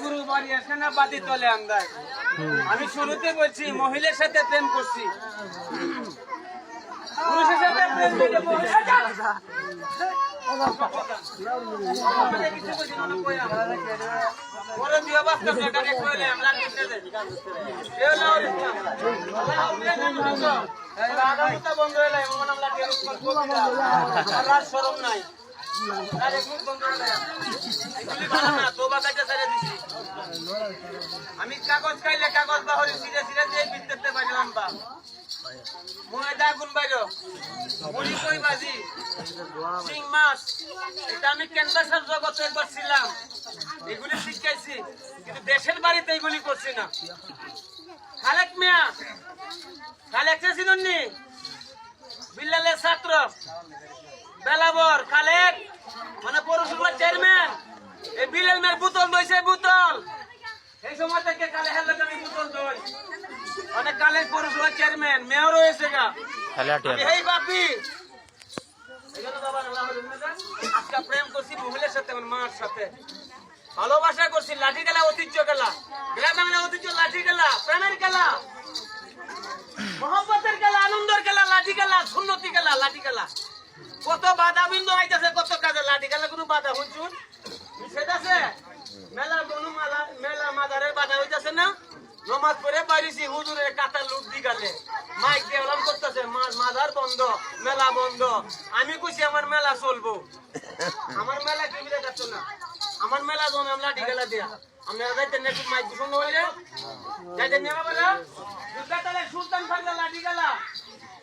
গুরু বাদি তলে আমি শুরুতে বলছি মহিলার সাথে প্রেম করছি। পুরুষের সাথে আমি কাগজ খাইলে কাগজ বাহরি সিরে সিরে দিয়ে বিদ্যুৎ পাইলাম, বা। ময়দা গুণ বাইরো মুড়ি কই বাজি? শিং মাছ। এটা আমি ক্যানভাসের জগতে একবার ছিলাম। এগুলি শিখাইছি কিন্তু দেশের বাড়িতে এগুলি করছি না। খালেক মিয়া খালেক চিনুননি বিল্লালের ছাত্র বেলাবর খালেক মানে পৌরসভার চেয়ারম্যান এই বিলেল মেয়ের বোতল দইছে বোতল। এই সময় থেকে কালে হেলে আমি বোতল দই। অনেক কালে পৌরসভার চেয়ারম্যান মেয়র হয়েছে গা। হেই বাপি। আজকে প্রেম করছি মহিলার সাথে আমার মার সাথে। ভালোবাসা করছি, লাঠি খেলা, ঐতিহ্য খেলা। গ্রাম বাংলা ঐতিহ্য, লাঠি খেলা, প্রেমের খেলা। মহব্বতের খেলা, আনন্দের খেলা, লাঠি খেলা, সুন্নতি খেলা, লাঠি খেলা। কত বাধা বিন্দু আইতাছে, কত কাজে লাঠি খেলা, কোনো বাধা, শুনছুন? সেটাছে মেলা মালা মাদারের বাধা হইতাছে না? নমাজ পড়ে পারিছি হুজুরের কাটা লুট দি গেলে মাইক দিয়ে ওলাম করতেছে মাদার বন্ধ, মেলা বন্ধ। আমি কইছি, আমার মেলা চলবো। আমার মেলা কি বিরে যাচ্ছ না। আমার মেলা জমে আমরা ডিগেলা দিয়া। আমরা যাইতে মাইক হইলে। যাইতে নেওয়া বলে সুলতান ফাগলা লাঠি গেলা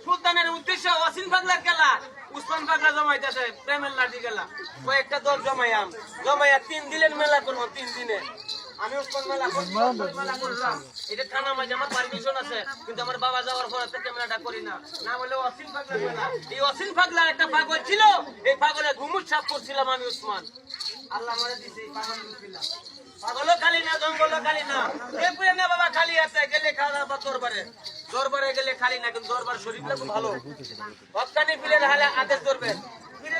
সুলতানের উদ্দেশ্য অসীম ফাগলার খেলা। উসমান ফাগলা জমাইতেছে প্রেমের লাঠি গেলা কয়েকটা দল জমাইয়াম। জমাইয়া তিন দিনের মেলা করব তিন দিনে। আমি উসমান মেলা করলাম। এটা থানা মাঝে আমার পারমিশন আছে কিন্তু আমার বাবা যাওয়ার পর থেকে ক্যামেরাটা করি না। না বলে অসীম ফাগলা এই অসীম ফাগলা একটা পাগল ছিল এই পাগলে ঘুমুট সাপ করছিলাম আমি উসমান। আল্লাহ দিছে পাগল খালি না জঙ্গলও খালি না। এ না বাবা খালি আছে গেলে খাওয়া দরবারে। দরবারে গেলে খালি না কিন্তু দরবার শরীফটা খুব ভালো। হকানি ফিরে হালে আদেশ ধরবেন ফিরে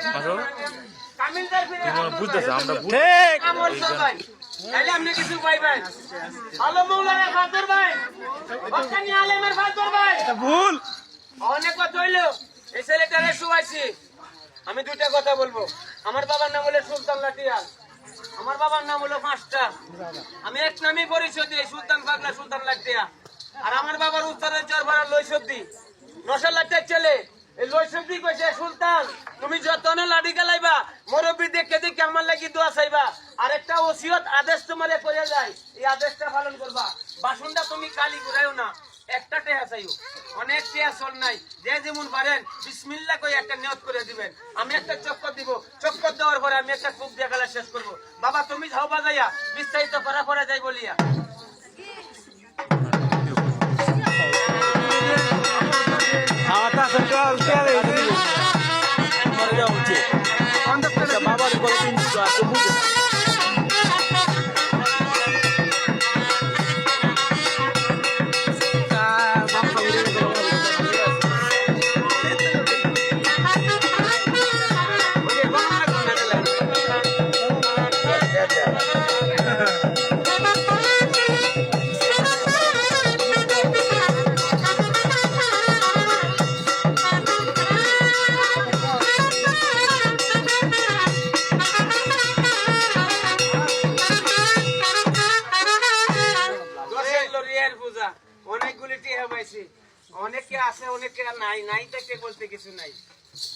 কামিলদার ফিরে বুঝতেছে আমরা ঠিক আমল সবাই তাহলে আপনি কিছু পাইবেন ভালো মৌলানা হকানি আলেমের অনেক কথা হইল। এই ছেলেটারে শুয়াইছি। আমি দুইটা কথা বলব। আমার বাবার নাম হলো সুলতান লাটিয়াল আমার বাবার নাম হলো পাঁচটা আমি এক নামই পরিচয় দিই সুলতান পাগলা সুলতান লাটিয়া আর আমার বাবার উত্তরের জ্বর ভাড়া লৈসদ্দি নশো লাটের ছেলে, এই লৈসদ্দি কইছে, সুলতান, তুমি যতনে লাডি গালাইবা মুরব্বী দেখে দেখে আমার লাগি দোয়া চাইবা। আর একটা ওসিয়ত আদেশ তোমারে করে যায় এই আদেশটা পালন করবা। বাসনটা তুমি কালি ঘুরাইও না। একটা চাইও অনেক টেহা চল নাই। যে যেমন পারেন বিসমিল্লা কই একটা নিয়ত করে দিবেন। আমি একটা চক্কর দিব। চক্কর দেওয়ার পরে আমি একটা কুক দিয়ে গেলা শেষ করব। বাবা তুমি যাও বাজাইয়া বিস্তারিত করা পরে যাই বলিয়া। উচিত বাবার উপরে লরিয়ার পূজা। অনেকগুলি টিহা পাইছি অনেকে আছে অনেকে আর নাই। নাই থেকে বলতে কিছু নাই।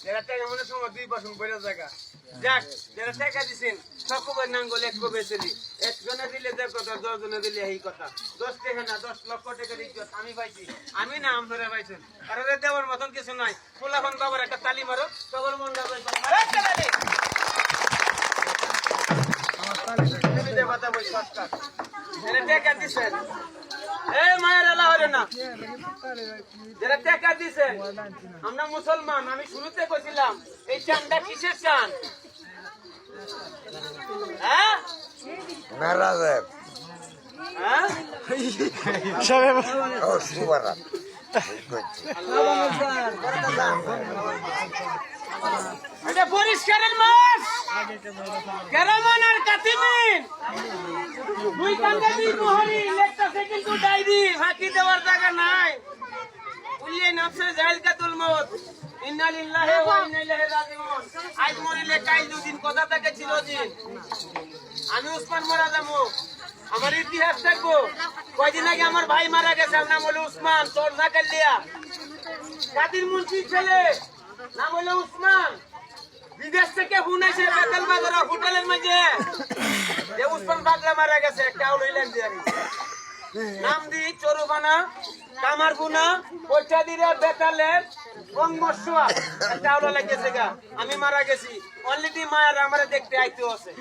যারা টাকা মনে সময় দুই বছর বইরা জায়গা। যাক যারা টাকা দিছেন সকলের নাঙ্গল এক কবে চলি। একজনে দিলে কথা দিলে এই কথা। দশ টাকা না দশ লক্ষ টাকার ইজ্জত আমি পাইছি। আমি না আমরা পাইছেন। এর দেওয়ার মতন কিছু নাই। ফুলাফান বাবার একটা তালি মারো সকল মন টাকা দিছেন। এই মায়ের এলা হরে না। যারা টাকা দিছে আমরা মুসলমান আমি শুরুতে কইছিলাম এই চানটা কিসের চান? হ্যাঁ? হ্যাঁ? ও সুবারা এটা পরিষ্কারের মাছ কেরামন আর কাতিমিন। দুই কান্দে দুই মোহরি লেখতেছে কিন্তু ডাইরি, ফাঁকি দেওয়ার জায়গা নাই। উল্লে নফসে জাইল কাতুল মত ইন্না লিল্লাহি ওয়া ইন্না মরিলে কাল দুদিন কথা থাকে চিরদিন? আমি উসমান মারা যাব। আমার ইতিহাস থাকব কয়দিন আগে আমার ভাই মারা গেছে নাম হলো উসমান তোর না কালিয়া কাদির মুন্সির ছেলে, নাম হলো উসমান। বিদেশ থেকে শুনেছে বেতন বাজার হোটেলের মাঝে যে উসমান বাগলা মারা গেছে, একটা হইলেন নাম দি চরুবানা কামারগুনা পয়সা দিলে বেতালের আমি মারা গেছি। অলরেডি মায়ের আমারে দেখতে আইতে আছে।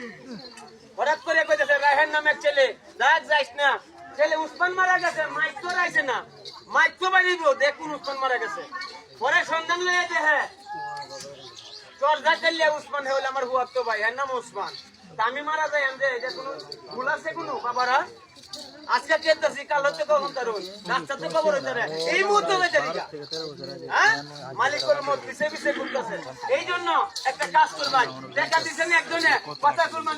হঠাৎ করে কইতেছে, রাহের নামের ছেলে দেখ যাইস না। ছেলে উসমান মারা গেছে, মাইক তো রাইছে না। মাইক তো বাড়িব দেখুন উসমান মারা গেছে। পরে সন্ধান লয়ে যে হ্যাঁ চর্যা চালিয়ে উসমান হইলে আমার হুয়ার তো ভাই এর নাম উসমান। আমি মারা যাই, আমি কোনো ভুল আছে কোনো? বাবারা? আজকে চেতাছি কাল কখন তার রাস্তা তো হইতে এই মুহূর্তে হ্যাঁ? মত পিছে পিছে ঘুরতেছে। এই জন্য একটা কাজ করবাই দেখা একজনে, কথা করবেন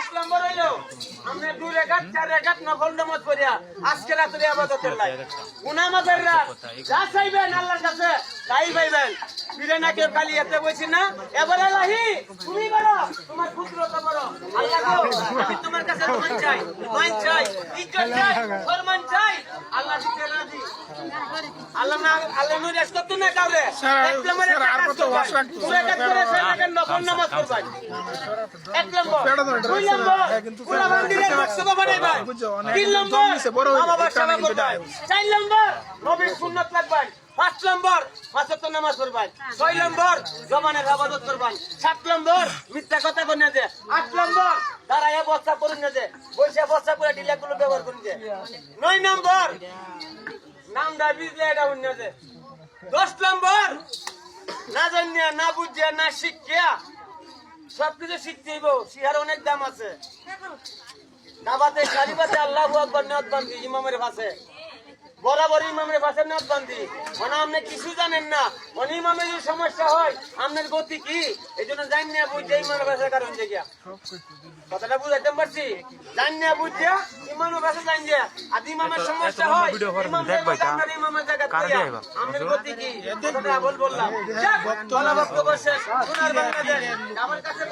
এক নম্বর হইল, আমরা দুই রেখাত, চার রেখাত নকল নামাজ পড়িয়া আজকে রাত্রে আবাদতের লাই। গুনা মাঝের রাত যা চাইবেন, আল্লাহর কাছে তাই পাইবেন। ফিরে না কেউ খালি এতে বলছি না। এবার করো তোমার পুত্র তো করো আল্লাহ গো, আমি তোমার কাছে মান চাই মান চাই ইজ্জত চাই সম্মান চাই। আল্লাহ দিতে রাজি। আল্লাহ না আল্লাহ নুর রেস করতো না কাউরে। এক নম্বর একটা কাজ করবেন পুরো। কাজ করে ছয় টাকার নফল নামাজ পড়বেন এক নম্বর। দুই নম্বর। পুরো মন্দিরের মকসদ বানাইবেন তিন নম্বর। মা বাবার সেবা করবেন চার নম্বর। নবীর সুন্নত লাগবেন পাঁচ নম্বর, পাঁচত্ব নামাজ পড়বেন। ছয় নম্বর, জমানের আবাদত করবেন। সাত নম্বর, মিথ্যা কথা বলে যে। আট নম্বর, দাঁড়ায় বস্তা করুন না যে। বসে বস্তা করে ডিলাগুলো ব্যবহার করুন যে। নয় নম্বর নামটা বিজলে এটা অন্য যে। দশ নম্বর, না জানিয়া, না বুঝিয়া, না শিখিয়া সবকিছু শিখতে হইব। শিহার অনেক দাম আছে। দাবাতে শাড়িবাতে আল্লাহ আকবর, নিয়ত বান্ধি ইমামের পাশে বরাবর ইমামের পাশে নিয়ত বান্ধি মানে আপনি কিছু জানেন না। মানে ইমামের যদি সমস্যা হয় আপনার গতি কি? এই জন্য জানি না বুঝে ইমামের পাশে কারণ যে গিয়া কথাটা বুঝাইতে পারছি? জানি না বুঝিয়া ইমামের পাশে জানি যে আর ইমামের সমস্যা হয় ইমাম আপনার ইমামের জায়গা আপনার গতি কি? কথাটা বল বললাম। বলা বক্তব্য শেষ। সোনার বাংলাদেশ। আমার কাছে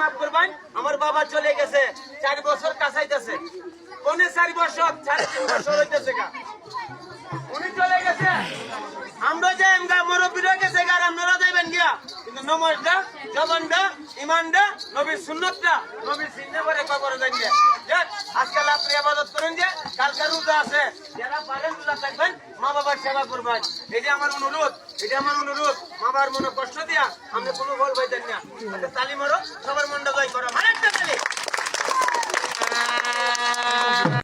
মাফ করবেন আমার বাবা চলে গেছে। চার বছর কাছাইতেছে কোনে চার বছর, সাড়ে তিন বছর হইতেছে গা। উনি চলে গেছে। আমরা যে এমগা মুরব্বী রয়ে গেছে গা আপনারা যাইবেন গিয়া। কিন্তু নমাজটা জবানটা ইমানটা নবীর সুন্নতটা নবীর চিন্তা করে কবর যান গিয়া। আজকাল আপনি আবাদত করেন যে, কালকে রোজা আছে। যারা পারেন রোজা থাকবেন মা বাবার সেবা করবেন। এটা আমার অনুরোধ এটা আমার অনুরোধ মা বাবার মনে কষ্ট দিয়া আমি কোনো ফল পাইতেন না। তালি মারো, সবার মনটা জয় করো। তালি